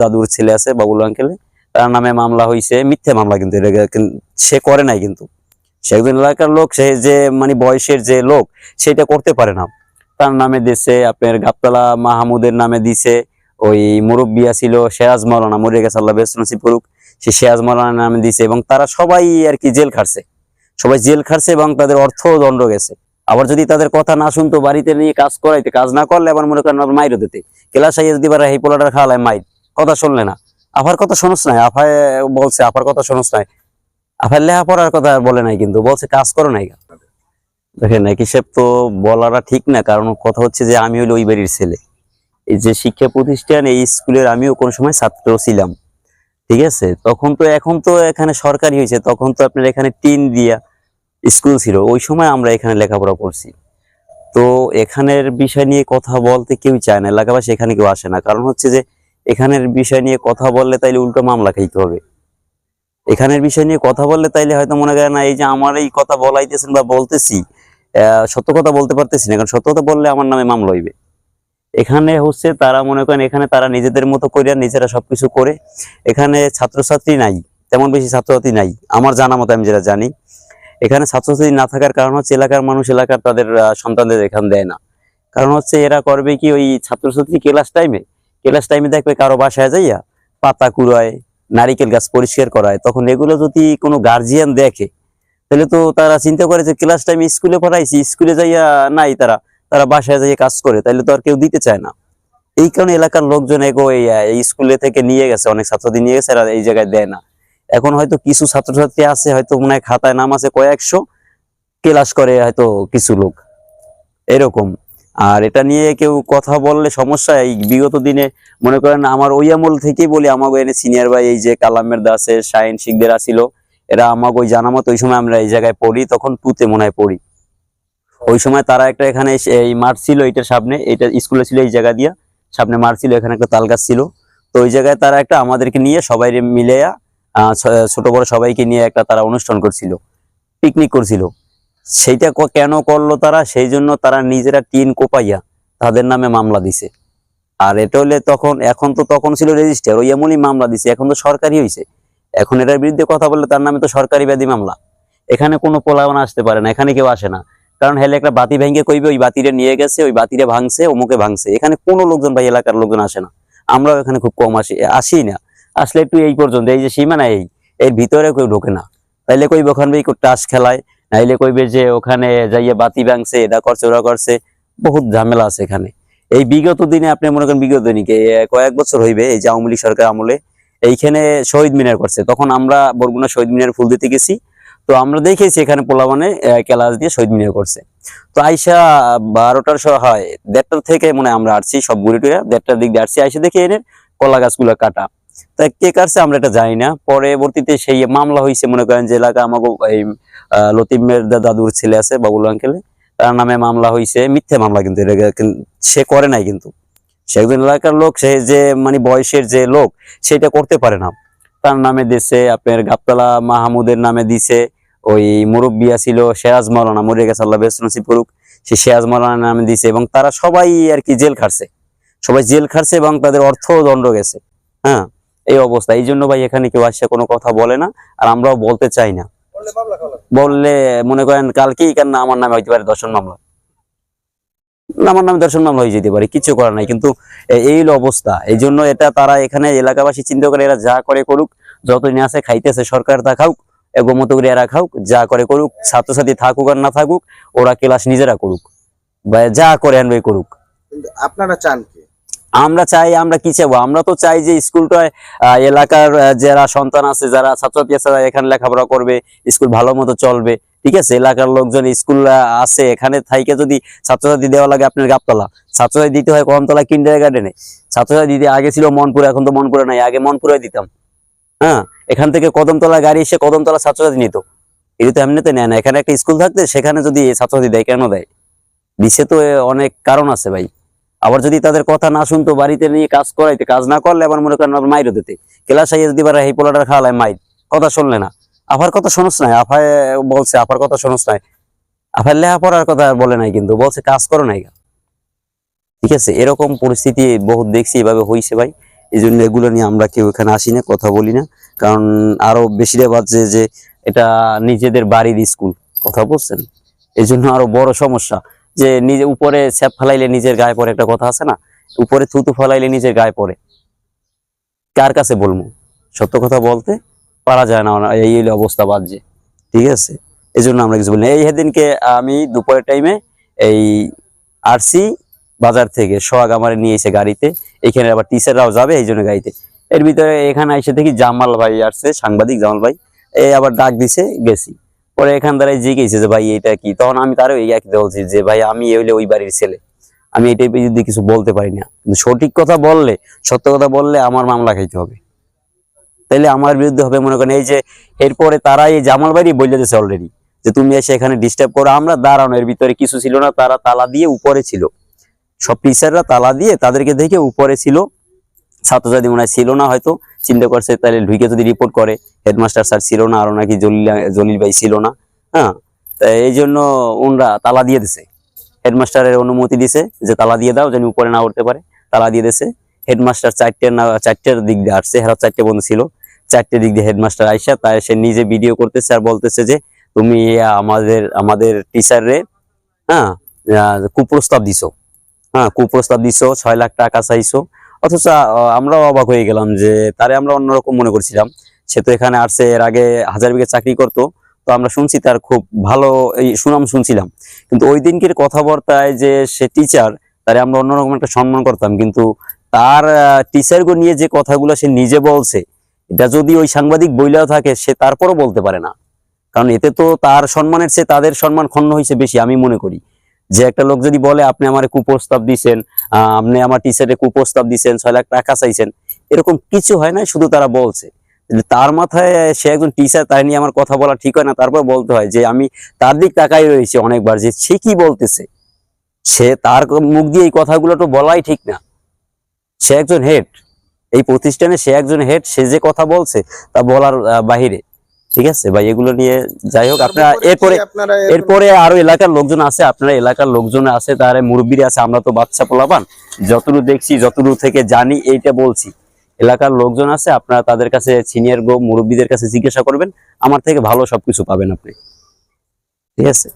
দাদুর ছেলে আছে, বাবুল আঙ্কেলে তার নামে মামলা হয়েছে মিথ্যে মামলা কিন্তু সে করে নাই কিন্তু। সে একজন এলাকার লোক, সে যে মানে বয়সের যে লোক, সেটা করতে পারে না। তার নামে দিছে আপনার গাবতলা মাহমুদের নামে দিছে, ওই মুরব্বিয়া ছিল শেয়াজ মৌলানা মরে গেছে আল্লাহ বেশ নসিব করুক, সে শেয়াজ মৌলানা নামে দিছে এবং তারা সবাই আর কি জেল খাটছে। সবাই জেল খাটছে এবং তাদের অর্থ দণ্ড গেছে। আবার যদি তাদের কথা না শুনতো, বাড়িতে নিয়ে কাজ করাইতে, কাজ না করলে আবার মনে করেন মাইরও দিতে। আইয়ে যদি বারা এই পোলাটার খাওয়ালায় মাইর। কথা শুনলে না। আফার কথা শোনস নাই। আফায় বলছে, আফার কথা শোনস নাই। আফার লেহা পড়ার কথা বলে নাই কিন্তু, বলছে কাজ করো নাই দেখেন এক হিসেব তো বলাটা ঠিক না, কারণ কথা হচ্ছে যে আমি হলো ওই বাড়ির ছেলে। এই যে শিক্ষা প্রতিষ্ঠান, এই স্কুলের আমিও কোন সময় ছাত্র ছিলাম। ঠিক আছে? তখন তো, এখন তো এখানে সরকারি হয়েছে, তখন তো আপনার এখানে টিন দিয়া স্কুল ছিল। ওই সময় আমরা এখানে লেখাপড়া করছি। তো এখানের বিষয় নিয়ে কথা বলতে কেউ চায় না, এলাকাবাসী এখানে কেউ আসে না। কারণ হচ্ছে যে এখানের বিষয় নিয়ে কথা বললে তাইলে উল্টো মামলা খাইতে হবে। এখানের বিষয় নিয়ে কথা বললে তাইলে হয়তো মনে করেন না, এই যে আমার এই কথা বলাইতেছেন বা বলতেছি সত্য কথা বলতে পারতেছি না, কারণ সত্য কথা বললে আমার নামে মামলা হইবে। এখানে হচ্ছে তারা মনে করেন এখানে তারা নিজেদের মতো করিয়া নিজেরা সবকিছু করে, এখানে ছাত্রছাত্রী নাই, তেমন বেশি ছাত্রছাত্রী নাই, আমার জানা মতো আমি যেটা জানি। এখানে ছাত্রছাত্রী না থাকার কারণ হচ্ছে এলাকার মানুষ এলাকার তাদের সন্তানদের এখানে দেয় না। কারণ হচ্ছে এরা করবে কি ওই ছাত্রছাত্রী ক্লাস টাইমে ক্লাস টাইমে দেখবে কারও বাসায় যাইয়া পাতা কুড়ায়, নারিকেল গাছ পরিষ্কার করায়, তখন এগুলো যদি কোনো গার্জিয়ান দেখে, তাহলে তো তারা চিন্তা করে যে ক্লাস টাইমে স্কুলে পড়াইছি স্কুলে যাইয়া নাই তারা তারা বাসায় যাইয়া কাজ করে, তাহলে তো আর কেউ দিতে চায় না। এই কারণে এলাকার লোকজন এগো, এই স্কুলে থেকে নিয়ে গেছে, অনেক ছাত্রদের নিয়ে গেছে এই জায়গায় দেয় না। এখন হয়তো কিছু ছাত্রছাত্রী আছে, হয়তো মনে হয় খাতায় নাম আছে কয়েকশো ক্লাস করে হয়তো কিছু লোক। এরকম। আর এটা নিয়ে কেউ কথা বললে সমস্যা, এই বিগত দিনে মনে করেন আমার ওই আমল থেকেই বলি আমাকে এনে সিনিয়র ভাই, এই যে কালামের দাসে শাহিন শিখদের ছিল এরা আমাকে ওই জানা মতো ওই সময় আমরা এই জায়গায় পড়ি, তখন টুতে মনে হয় পড়ি। ওই সময় তারা একটা এখানে এই মাঠ ছিল এইটার সামনে এটা স্কুলে ছিল এই জায়গা দিয়া, সামনে মাঠ ছিল, এখানে একটা তাল গাছ ছিল। তো ওই জায়গায় তারা একটা আমাদেরকে নিয়ে সবাই মিলে ছোট বড় সবাইকে নিয়ে একটা তারা অনুষ্ঠান করছিল পিকনিক করছিল। সেইটা কেন করল তারা? সেই জন্য তারা নিজেরা টিন কোপাইয়া তাদের নামে মামলা দিছে। আর এটা হলে তখন, এখন তো তখন ছিল রেজিস্টার ওই এমনই মামলা দিছে, এখন তো সরকারি হয়েছে এখন এটার বিরুদ্ধে কথা বললে তার নামে তো সরকারি ব্যাধি মামলা। এখানে কোনো পোলাওয়ান আসতে পারে না, এখানে কেউ আসে না। কারণ হেলে একটা বাতি ভেঙে কইবে, ওই বাতিরে নিয়ে গেছে, ওই বাতিরে ভাঙছে, অমুকে ভাঙছে। এখানে কোনো লোকজন ভাই এলাকার লোকজন আসে না। আমরাও এখানে খুব কম আসি আসি না। আসলে একটু এই পর্যন্ত, এই যে সীমানা এই, এর ভিতরে কেউ ঢোকে না। তাইলে কইবে, ওখানে কেউ টাস খেলায় নাইলে কইবে যে ওখানে যাইয়ে বাতি ভাঙছে এটা করছে, ওরা করছে। বহুত ঝামেলা আছে এখানে। এই বিগত দিনে আপনি মনে করেন বিগত দিনকে কয়েক বছর হইবে এই যে আওয়ামী লীগ সরকার আমলে, এইখানে শহীদ মিনার করছে। তখন আমরা বরগুনা শহীদ মিনার ফুল দিতে গেছি। তো আমরা দেখেছি এখানে পোলাবানে ক্লাস দিয়ে শহীদ মিনার করছে। তো আইসা বারোটার হয়, দেড়টার থেকে মনে আমরা আসছি, সব ঘুরে টুরে, দেড়টার দিক দিয়ে আসছি। আইসা দেখে এনে কলা গাছগুলো কাটা। তা কে কাটছে আমরা এটা জানি না। পরবর্তীতে সেই মামলা হয়েছে মনে করেন যে এলাকা আমাকে এই লতিমের দাদুর ছেলে আছে, বাবুল আঙ্কেলে। তার নামে মামলা হয়েছে মিথ্যে মামলা কিন্তু সে করে নাই কিন্তু। সে একজন এলাকার লোক, সে যে মানে বয়সের যে লোক, সেটা করতে পারে না। তার নামে দিছে আপনার গাবতলা মাহমুদের নামে দিছে, ওই মুরব্বিয়া ছিল শেয়াজ মৌলানা, মরে গেছে আল্লাহ বেশ নসিব করুক, সে শেয়াজ মৌলানা নামে দিছে এবং তারা সবাই আর কি জেল খাটছে। সবাই জেল খাটছে এবং তাদের অর্থ দণ্ড গেছে। হ্যাঁ? এই অবস্থা। এই জন্য ভাই এখানে কেউ আসছে কোনো কথা বলে না আর আমরাও বলতে চাই না। বললে মনে করেন কালকেই কেন আমার নামে হইতে পারে দর্শন মামলা। আমার নামে দর্শন মামলা হয়ে যেতে পারে কিছু করার নাই। কিন্তু এই অবস্থা। এই জন্য এটা তারা এখানে এলাকাবাসী চিন্তা করে এরা যা করে করুক যতদিন আছে খাইতেছে সরকার তা খাউক এগো মতো করে এরা খাউক যা করে করুক ছাত্রছাত্রী থাকুক আর না থাকুক ওরা ক্লাস নিজেরা করুক বা যা করে আনবে করুক। আপনারা চান কি? আমরা চাই, আমরা কি চাইব? আমরা তো চাই যে স্কুলটায় এলাকার যারা সন্তান আছে, যারা ছাত্রছাত্রী আছে এখানে লেখাপড়া করবে, স্কুল ভালো মতো চলবে, ঠিক আছে? এলাকার লোকজন, স্কুল আছে, এখানে থাইকে যদি ছাত্রছাত্রী দেওয়া লাগে আপনার গাবতলা। ছাত্রছাত্রী দিতে হয় কমতলা কিন্ডার গার্ডেনে ছাত্রছাত্রী দিতে, আগে ছিল মনপুরে, এখন তো মনপুরে নাই, আগে মনপুরে দিতাম। হ্যাঁ? এখান থেকে কদমতলা গাড়ি এসে কদমতলা ছাত্রছাত্রী নিত। এটা তো এমনিতে নেয় না। এখানে একটা স্কুল থাকতে, সেখানে যদি ছাত্রছাত্রী দেয়, কেন দেয়? দিছে তো অনেক কারণ আছে ভাই। আবার যদি তাদের কথা না শুনতো, বাড়িতে নিয়ে কাজ করাইতে, কাজ না করলে আবার মনে করেন আবার মাইরও দিতে। ক্লাস আইয়ে যদি এই পোলাটার খাওয়ালায়, মাইর। কথা শুনলে না। আফার কথা শোনস নাই। আফায় বলছে, আফার কথা শোনস নাই। আফার লেহা পড়ার কথা বলে নাই কিন্তু, বলছে কাজ করো নাই ঠিক আছে, এরকম পরিস্থিতি বহুত দেখছি, এভাবে হইছে ভাই। এই জন্য এগুলো নিয়ে আমরা কেউ এখানে আসি না, কথা বলি না। কারণ আরও বেশিটা বাজছে যে এটা নিজেদের বাড়ির স্কুল। কথা বলছেন? এই জন্য আরও বড় সমস্যা। যে নিজে উপরে স্যাপ ফেলাইলে নিজের গায়ে পড়ে একটা কথা আছে না? উপরে থুতু ফেলাইলে নিজের গায়ে পড়ে। কার কাছে বলব? সত্য কথা বলতে পারা যায় না, এই অবস্থা বাজছে ঠিক আছে? এই জন্য আমরা কিছু বলি এই সেদিনকে আমি দুপুরের টাইমে এই আরসি বাজার থেকে সোহাগ আমার নিয়ে এসে গাড়িতে, এখানে আবার টিচাররাও যাবে এই জন্য গাড়িতে। এর ভিতরে এখানে এসে দেখি জামাল ভাই আসছে, সাংবাদিক জামাল ভাই। এই আবার ডাক দিছে, গেছি। পরে এখান দ্বারাই জিজ্ঞেসে যে, ভাই এটা কি? তখন আমি তারও এই একই বলছি যে, ভাই, আমি হইলে ওই বাড়ির ছেলে। আমি এটাই যদি কিছু বলতে পারি না। কিন্তু সঠিক কথা বললে, সত্য কথা বললে আমার মামলা খাইতে হবে। তাইলে আমার বিরুদ্ধে হবে মনে করেন, এই যে, এরপরে তারা এই জামাল বাড়ি বলে দিয়েছে অলরেডি যে, তুমি এসে এখানে ডিস্টার্ব করো। আমরা দাঁড়ানো, এর ভিতরে কিছু ছিল না, তারা তালা দিয়ে উপরে ছিল। সব টিচাররা তালা দিয়ে তাদেরকে দেখে উপরে ছিল। ছাত্রছাত্রী মনে ছিল না হয়তো, চিন্তা করছে তাহলে ঢুকে যদি রিপোর্ট করে। হেডমাস্টার স্যার ছিল না, আরও নাকি জলিল জলিল ভাই ছিল না হ্যাঁ? তা এই জন্য ওনরা তালা দিয়ে দিছে। হেডমাস্টারের অনুমতি দিছে যে তালা দিয়ে দাও, যেন উপরে না উঠতে পারে। তালা দিয়ে দিছে। হেডমাস্টার চারটে না, চারটের দিক দিয়ে আসছে, হেরা চারটে বন্ধু ছিল। চারটে দিক দিয়ে হেডমাস্টার আইসা তাই সে নিজে ভিডিও করতেছে আর বলতেছে যে, তুমি আমাদের আমাদের টিচারে হ্যাঁ কুপ্রস্তাব দিছো। হ্যাঁ কুপ্রস্তাব দিছো, ছয় লাখ টাকা চাইছো। অথচ আমরাও অবাক হয়ে গেলাম যে, তারে আমরা অন্যরকম মনে করছিলাম। সে তো এখানে আসছে এর আগে হাজার বিঘে চাকরি করতো। তো আমরা শুনছি তার খুব ভালো এই সুনাম শুনছিলাম। কিন্তু ওই দিনকের কথাবার্তায় যে সে টিচার তারে আমরা অন্যরকম একটা সম্মান করতাম। কিন্তু তার টিচারকে নিয়ে যে কথাগুলো সে নিজে বলছে এটা যদি ওই সাংবাদিক বইলেও থাকে সে তারপরও বলতে পারে না। কারণ এতে তো তার সম্মানের চেয়ে তাদের সম্মান ক্ষণ্ণ হয়েছে বেশি আমি মনে করি। যে একটা লোক যদি বলে আপনি আমার কুপ্রস্তাব আহ, আপনি আমার টিচারে কুপ্রস্তাব দিছেন ছয় লাখ টাকা চাইছেন এরকম কিছু হয় না শুধু তারা বলছে। তার মাথায় সে একজন টিচার তাই নিয়ে আমার কথা বলা ঠিক হয় না। তারপর বলতে হয় যে আমি তার দিক তাকাই রয়েছে অনেকবার যে সে কি বলতেছে? সে তার মুখ দিয়ে এই কথাগুলো তো বলাই ঠিক না। সে একজন হেড এই প্রতিষ্ঠানে সে একজন হেড সে যে কথা বলছে তা বলার বাহিরে। ঠিক আছে? ভাই এগুলো নিয়ে যাই হোক আপনারা এরপরে এরপরে আরও এলাকার লোকজন আছে। আপনারা এলাকার লোকজন আছে তার মুরব্বীরা আছে আমরা তো বাচ্চা পোলাপান। যতটুকু দেখছি যতটুকু থেকে জানি এইটা বলছি। এলাকার লোকজন আছে, আপনারা তাদের কাছে সিনিয়র গো, মুরব্বীদের কাছে জিজ্ঞাসা করবেন, আমার থেকে ভালো সবকিছু পাবেন আপনি। ঠিক আছে?